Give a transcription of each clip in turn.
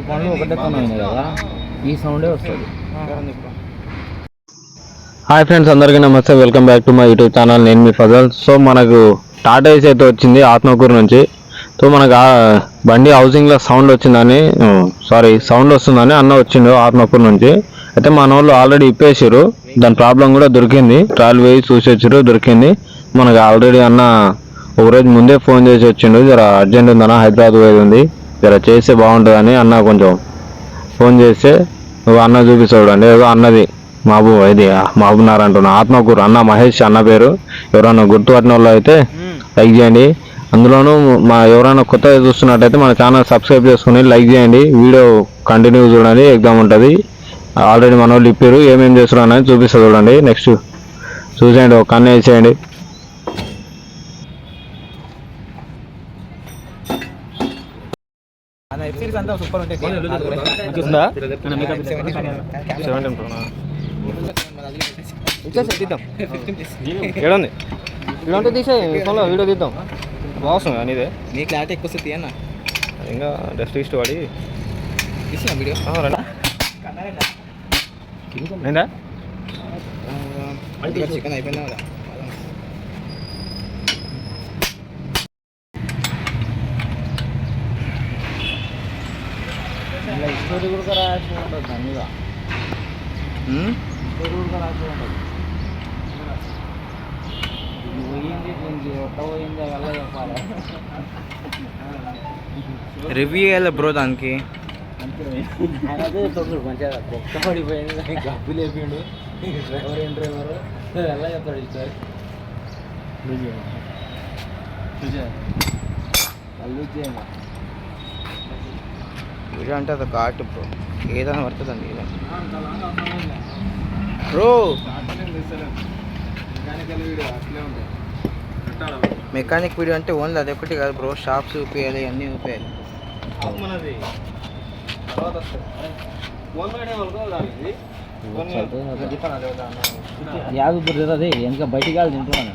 మూడు పనులు ఒకటే కదా. ఈ సౌండే వస్తుంది. హాయ్ ఫ్రెండ్స్ అందరికీ నమస్తే. Welcome back to my YouTube channel నేను మీ ఫజల్. సో మనకు టాటా ఏసీ అయితే వచ్చింది ఆత్మకూరు నుంచి. సో మనకు బండి హౌసింగ్లో సౌండ్ వచ్చిందని సారీ సౌండ్ వస్తుందని అన్న వచ్చిండు ఆత్మకూరు నుంచి. అయితే మన వాళ్ళు ఆల్రెడీ ఇప్పేసారు దాని ప్రాబ్లం కూడా దొరికింది. ట్రావెల్ వేసి చూసి వచ్చారు దొరికింది. మనకు ఆల్రెడీ అన్న ఒకరోజు ముందే ఫోన్ చేసి వచ్చిండు. జర అర్జెంట్ ఉందన్న హైదరాబాద్ పోయేది ఉంది. జర చేస్తే బాగుంటుందని అన్న కొంచెం ఫోన్ చేస్తే నువ్వు అన్న చూపిస్తాడు అండి ఏదో అన్నది మాబు ఇది మహబూబ్నగర్ అంటున్నా. ఆత్మకూరు అన్న మహేష్ అన్న పేరు. ఎవరైనా గుర్తుపట్టిన వాళ్ళు అయితే లైక్ చేయండి. అందులోనూ మా ఎవరైనా కొత్తగా చూస్తున్నట్టయితే మన ఛానల్ సబ్స్క్రైబ్ చేసుకుని లైక్ చేయండి. వీడియో కంటిన్యూ చూడండి ఎగ్జామ్ ఉంటుంది. ఆల్రెడీ మన వాళ్ళు ఇప్పారు ఏమేమి చేస్తారు అనేది చూపిస్తా చూడండి. నెక్స్ట్ చూసేయండి ఒక కన్ను వేసేయండి అంతా సూపర్ ఉంటాయి ఏడంది? ఇలాంటి తీసే ఫోన్లో వీడియో తీద్దాం. బాగుంది కానీ ఇదే నీ క్లారిటీ ఎక్కువ వస్తుంది అన్న ఇంకా డస్ట్ ఇష్ట పడి. తీసిన వీడియో? చికెన్ అయిపోయినా కూడా రాసి ఉంటుంది దాని మీద కూడా రాసి ఉంటుంది ఇది పోయింది దీనికి ఒట్ట పోయింది అలా చెప్పాలి రివ్యూ చేయాలి బ్రో దానికి. అదే చెప్తాడు మంచిగా ఒక్క పడిపోయింది గబ్బు లేపిండు డ్రైవర్ ఏం డ్రైవర్ ఎలా చెప్తాడు ఇస్తారు కళ్ళు చేయండి వీడియో అంటే అది ఘాటు బ్రో ఏదైనా పడుతుందండి ఇది బ్రో మెకానిక్ వీడియో అంటే ఓన్లీ అది ఒకటి కాదు బ్రో షాప్స్ చూపించాలి అన్నీ చూపించాలి యాదు బుర్రది వెనక బయటికి వెళ్ళి తింటున్నాను.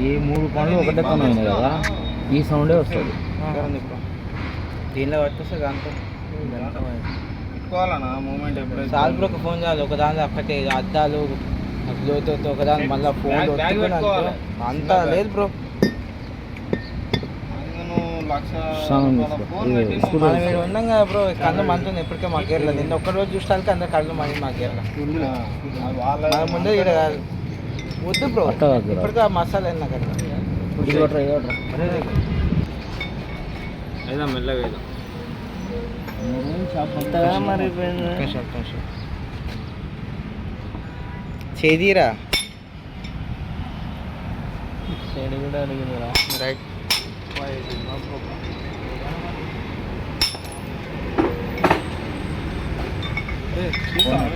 ఈ మూడు పనులు ఒకటే ఉన్నాయి కదా. ఈ సౌండే వస్తుంది. దీనిలో పట్టుకొస్తే దాంతో పెట్టుకోవాలన్నా మూమెంట్ బ్రోకి ఫోన్ చేయాలి ఒక దాని ఒక్కటే అద్దాలు బ్లూటూత్ ఒక దాని మళ్ళీ ఫోన్. అంత లేదు బ్రో. ఉన్నాం కదా బ్రో కళ్ళు మంటుంది ఎప్పటికే మాకు ఏర్లేదు నిన్న ఒక్క రోజు చూస్తానికి అందరు కళ్ళు మంది మాకు ఏర్ల వాళ్ళ మన ముందే ఇక్కడ కాదు వద్దు బ్రో. ఇప్పటికే ఆ మసాలా ఎన్న కదా. ఇది ఒకటి, ఇది ఒకటి. ఏదో మెల్లగా ఏదో చేదీరా. సైడ్ కూడా అడిగిందిరా. Right.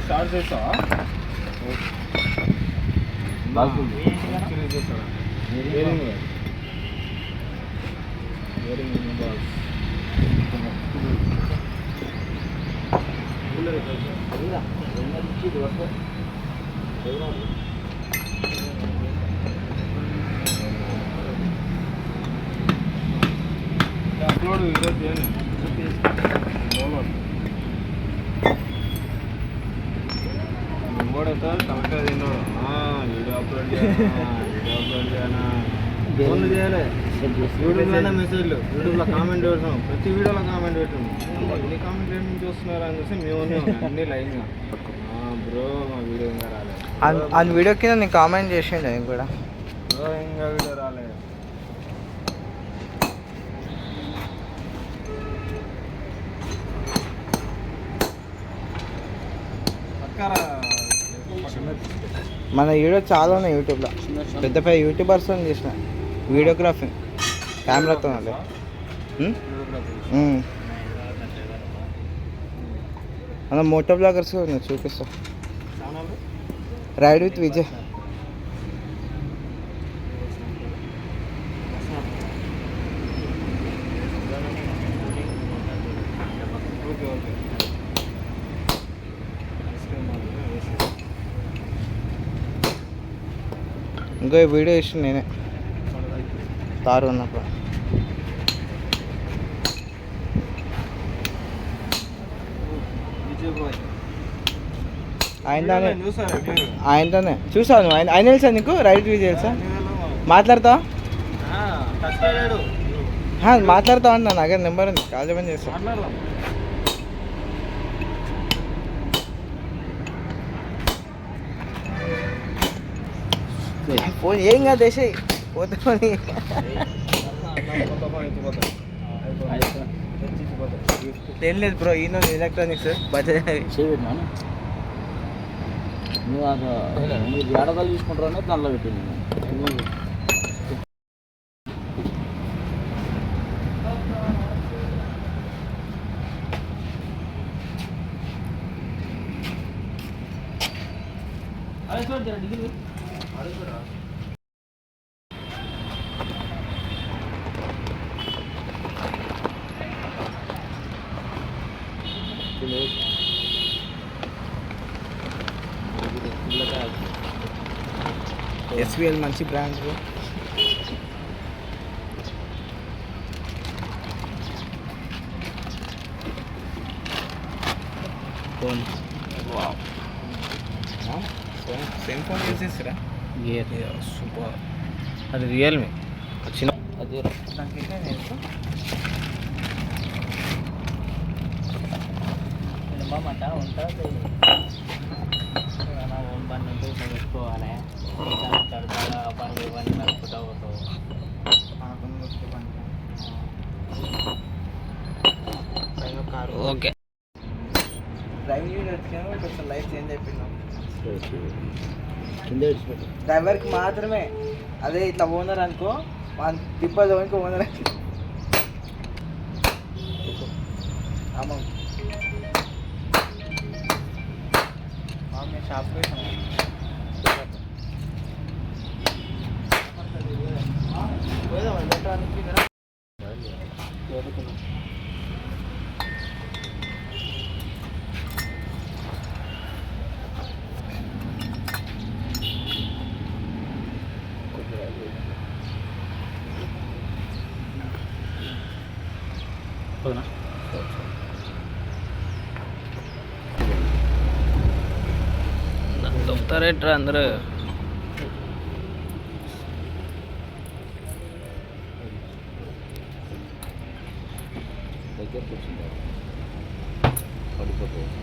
Start What is that? ఫోన్లు చేయాలి యూట్యూబ్లోనే మెసేజ్లు యూట్యూబ్లో కామెంట్ పెట్టాం ప్రతి వీడియోలో కామెంట్ పెట్టాం. ఎన్ని కామెంట్ ఏమి చూస్తున్నారు అని మేము అన్ని లైన్గా బ్రో మా వీడియో ఇంకా రాలేదు. ఆ వీడియో కింద నేను కామెంట్ చేసిండు నేను కూడా. బ్రో ఇంకా వీడియో రాలేదు. పక్కరా మన వీడియో చాలా ఉన్నాయి యూట్యూబ్లో. పెద్ద పెద్ద యూట్యూబర్స్ చేసిన. వీడియోగ్రఫీ కెమెరాతో. మన మోటో బ్లాగర్స్ ఉన్నాయి చూపిస్తా. రైడ్ విత్ విజయ్ ఇంకో వీడియో ఇష్టం నేనే. తారు ఉన్నప్పుడు. ఆయనతోనే. ఆయనతోనే. చూసాను ఆయన ఆయన తెలుసా నీకు? రైట్ వ్యూ తెలుసా? మాట్లాడతావా? మాట్లాడతావా అన్న నా దగ్గర నెంబర్ ఉంది. కాల్ చేయమని చేస్తా. ఫోన్ ఏం కాదు దేశే పోతే పోనీ. ఏం లేదు బ్రో ఈయన ఎలక్ట్రానిక్స్ బజాజ్ చేయబెట్టినాను నువ్వు అసలు మీరు ఏడదలు తీసుకుంటారనే దానిలో పెట్టింది. నేను ఎస్విఎల్ మంచి brand bro phone same phone use చేస్తారా సూపర్ అది రియల్మీ చిన్న అదే ఓన్ బండి ఉంటే ఇట్లా పెట్టుకోవాలి. కడతాగా పని ఇవన్నీ నడుపుతా పోతావు కారు ఓకే డ్రైవింగ్ యూనిట్ వచ్చినా కొంచెం లైఫ్ చేంజ్ అయిపోయింది కింద ఇడిచిపెట్టు డ్రైవర్కి మాత్రమే అదే ఇట్లా ఓనర్ అనుకో మన తిప్పదు ఇంకో ఓనర్ అమ్మ మేము షాప్లో పోనా దొరుకుతారేట్రా అందరూ దగ్గరకు వచ్చింది పడిపోతుంది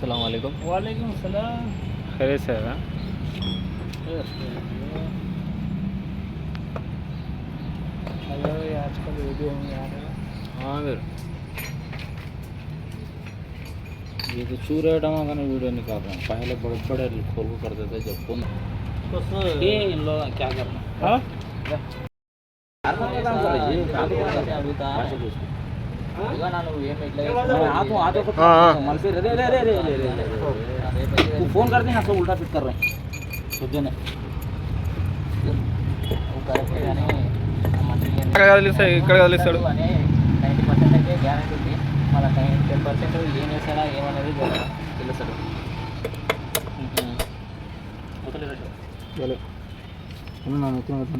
सलामकुम वालेकुम सलाम खरे आजकल हाँ ये तो चूरा डमा का वीडियो निकाल रहा। हूँ पहले बड़े बड़े खोल को करते थे जब फ़ोन। ये इन लोग क्या करना? हाँ। फोन कर दे ना सब उल्टा फिट कर रहे हैं सोचे ने वो करेक्ट గానే ఇక్కడ కదిలిస్తాడు ఇక్కడ కదిలిస్తాడు నైంటీ పర్సెంట్ అయితే గ్యారంటీ ఉంది మళ్ళీ టెన్ పర్సెంట్ ఏం చేస్తాడా ఏమనేది జర తెలుస్తాడు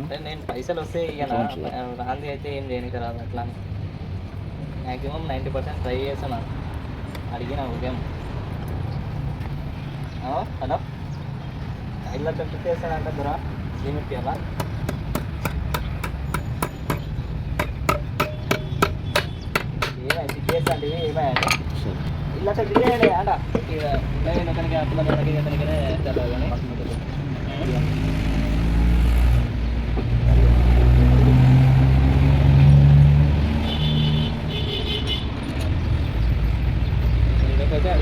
అంటే నేను పైసలు వస్తే ఇక నా- రాంది అయితే ఏం చేయనికి రాదు అట్లా మ్యాక్సిమం నైంటీ పర్సెంట్ ట్రై చేస్తాను అడిగిన ఉదయం ఆ, హలో ఐదు లక్షలు ఫిఫ్టీ చేస్తానంటే దొరా లిమిట్ ఇవ్వాలా ఏమైంది కేసు అంటే ఏమైంది ఇలా డిలే అయ్యాడు ఆడ ఇలా కనుక అప్పుడు కనుక కనుకనే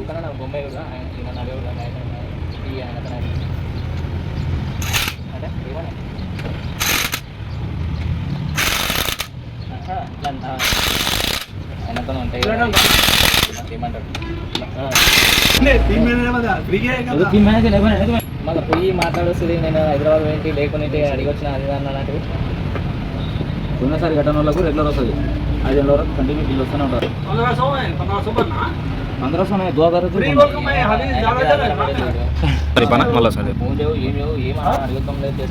తెలవని బొంబాయి కూడా ఆయన నవే కూడా ఈ ఆయన అంటే ఏమన్నా ఆయనతో ఉంటాయి ఏమంటాడు మళ్ళీ పోయి మాట్లాడొస్తుంది నేను హైదరాబాద్ ఏంటి లేకుంటే అడిగి వచ్చిన అది అన్న ఉన్నసారి ఘటన వాళ్ళకు రెగ్యులర్ వస్తుంది. అది ఎన్నో వరకు కంటిన్యూ బిల్ వస్తూనే ఉంటారు. అందరూ సమయ దోదారు మళ్ళీ ఫోన్ చేయవు ఏం లేవు ఏం అడుగుతాం లేదు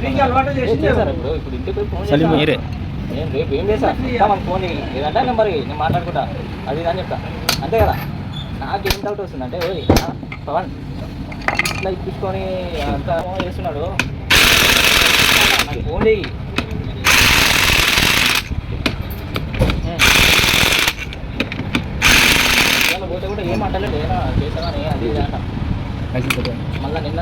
ఇప్పుడు ఇంటికి ఫోన్ చేస్తాను నేను రేపు ఏం చేసా మన ఫోన్ ఏదంటే నెంబర్ నేను మాట్లాడుకుంటా. అది అని చెప్తా. అంతే కదా? నాకు ఏం డౌట్ వస్తుందంటే పవన్ ఇట్లా ఇప్పించుకొని అంతా చేస్తున్నాడు. నాకు ఫోన్ చేయి పోతే కూడా ఏం మాట్లాడలేదు. ఏనా చేసామని అది మళ్ళీ నిన్న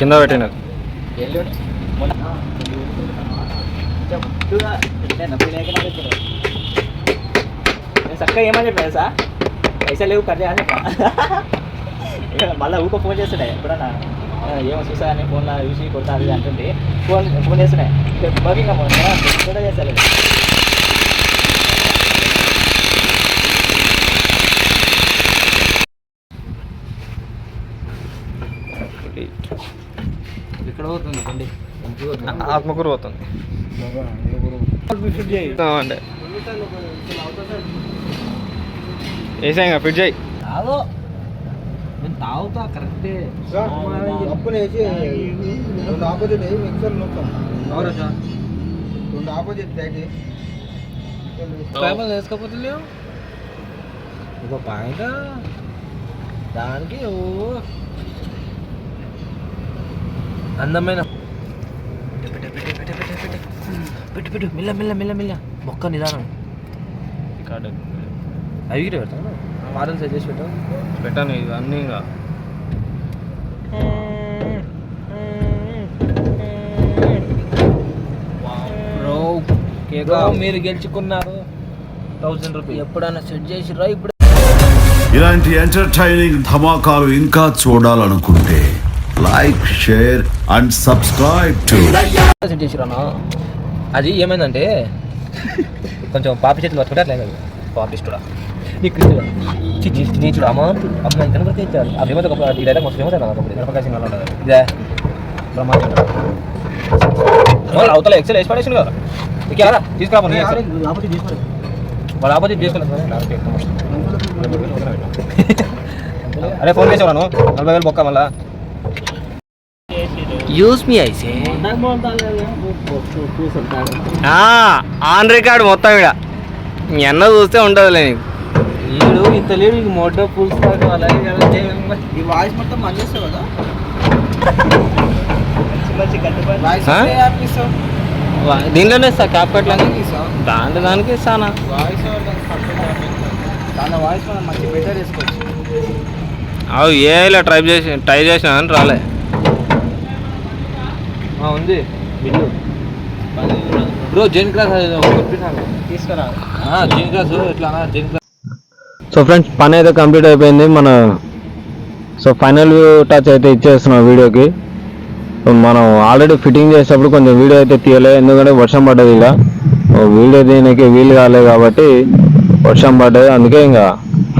కింద పెట్టినది ఎల్లుండి మొన్న నేను నొప్పి లేకుండా నేను చక్కగా ఏమని చెప్పాను సార్ పైసలు లేవు కట్ చేయాలని మళ్ళీ ఊక ఫోన్ చేస్తున్నాయి ఎప్పుడన్నా ఏమో చూసా అని ఫోన్లో చూసి కొడతా అది అంటుంది ఫోన్ ఫోన్ చేస్తున్నాయి బాగా ఇంకా కూడా చేస్తారు ఆత్మకూరు పోతుంది అంటే వేసాయి ఫిట్ చేయి. నేను తాగుతా కరెక్టే. అప్పులు వేసి రెండు ఆపోజిట్ వేసి మిక్సర్ నొక్కాం రెండు ఆపోజిట్ సైడ్ కాయమలు వేసుకోకపోతే లేవు. ఒక పాయింట్ దానికి ఓ అందమైన పెట్టు పెట్టు మిల్ల మిల్ల మిల్ల మిల్ల. మొక్క నిదానం. అవి గిట్ట పెడతాను వాదన సెట్ చేసి పెట్టావు? పెట్టాను ఇవి అన్నీ ఇంకా. మీరు గెలుచుకున్నారు. థౌసండ్ రూపీస్ ఎప్పుడైనా సెట్ చేసిరా ఇప్పుడు ఇలాంటి ఎంటర్టైనింగ్ ధమాకాలు ఇంకా చూడాలనుకుంటే like share and subscribe to set చేసిరానా అది ఏమైందంటే కొంచెం పాపి చేతులు పట్టుకుంటే అట్లా అయింది పాపిస్టుడా నీ కృష్ణుడా నీచుడు అమ్మ అమ్మ ఎంత వరకు ఇచ్చారు ఆ ఫేమస్ ఒక ఈ డైలాగ్ మొత్తం ఫేమస్ అయినా ఒకటి జనపకాయ సినిమాలో ఉంటుంది ఇదే. బ్రహ్మాండం అవతల ఎక్సెల్ వేసి పడేసింది కదా. ఇక ఎలా తీసుకురా నీ ఎక్సెల్ వాళ్ళు ఆపోజిట్ చేసుకోలేదు అరే ఫోన్ చేసేవాను నలభై వేలు బొక్క మళ్ళా. యూస్ మీ అయితే ఆన్ రికార్డ్ మొత్తం ఇక్కడ మీ అన్న చూస్తే ఉంటుందిలే నీకు. ఈడు ఇంత లేడు ఇంక మొట్ట పులుసు అలాగే ఈ వాయిస్ మొత్తం మంచిస్తావు కదా? దీంట్లోనే ఇస్తా క్యాప్ కట్లని దానికి ఇస్తావు? దాంట్లో దానికి ఇస్తానా? వాయిస్ దాని వాయిస్ మనం మంచి బెటర్ చేసుకోవచ్చు. అవి ఏఐలో ట్రై చేసి ట్రై చేసినా కానీ రాలే. ఉంది. బిల్లు. బ్రో జెన్ క్లాస్ తీసుకురా. జెన్ క్లాస్ ఎట్లా జెన్ క్లాస్. సో ఫ్రెండ్స్ పని అయితే కంప్లీట్ అయిపోయింది. మన సో ఫైనల్ టచ్ అయితే ఇచ్చేస్తున్నాం వీడియోకి. మనం ఆల్రెడీ ఫిట్టింగ్ చేసేటప్పుడు కొంచెం వీడియో అయితే తీయలే. ఎందుకంటే వర్షం పడ్డది ఇక. వీడియో దీనికి వీలు కాలేదు కాబట్టి వర్షం పడ్డది. అందుకే ఇంకా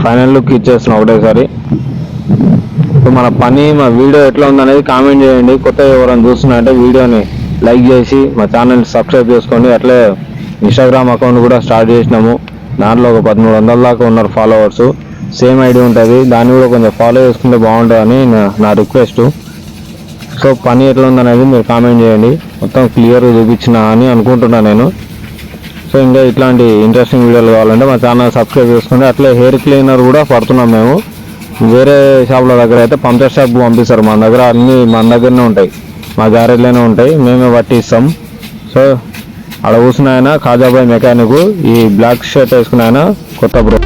ఫైనల్ లుక్ ఇచ్చేస్తున్నాం ఒకటేసారి. సో మన పని మా వీడియో ఎట్లా ఉందనేది కామెంట్ చేయండి. కొత్త ఎవరైనా చూస్తున్నారంటే వీడియోని లైక్ చేసి మా ఛానల్ సబ్స్క్రైబ్ చేసుకోండి. అట్లే ఇన్స్టాగ్రామ్ అకౌంట్ కూడా స్టార్ట్ చేసినాము. దాంట్లో ఒక పదమూడు వందల దాకా ఉన్నారు ఫాలోవర్స్ సేమ్ ఐడి ఉంటుంది. దాన్ని కూడా కొంచెం ఫాలో చేసుకుంటే బాగుంటుందని నా- నా రిక్వెస్ట్ సో పని ఎట్లా ఉందనేది మీరు కామెంట్ చేయండి. మొత్తం క్లియర్గా చూపించిన అని అనుకుంటున్నాను నేను. సో ఇంకా ఇట్లాంటి ఇంట్రెస్టింగ్ వీడియోలు కావాలంటే మా ఛానల్ సబ్స్క్రైబ్ చేసుకోండి అట్లే హెయిర్ క్లీనర్ కూడా పడుతున్నాం మేము. వేరే షాపుల దగ్గర అయితే పంచర్ షాప్ పంపిస్తారు. మన దగ్గర అన్నీ మన దగ్గరనే ఉంటాయి. మా గ్యారేజ్లోనే ఉంటాయి. మేమే పట్టి ఇస్తాం సో అక్కడ కూర్చున్న ఆయన మెకానిక్ ఈ బ్లాక్ షర్ట్ వేసుకున్న ఆయన కొత్త బ్రో.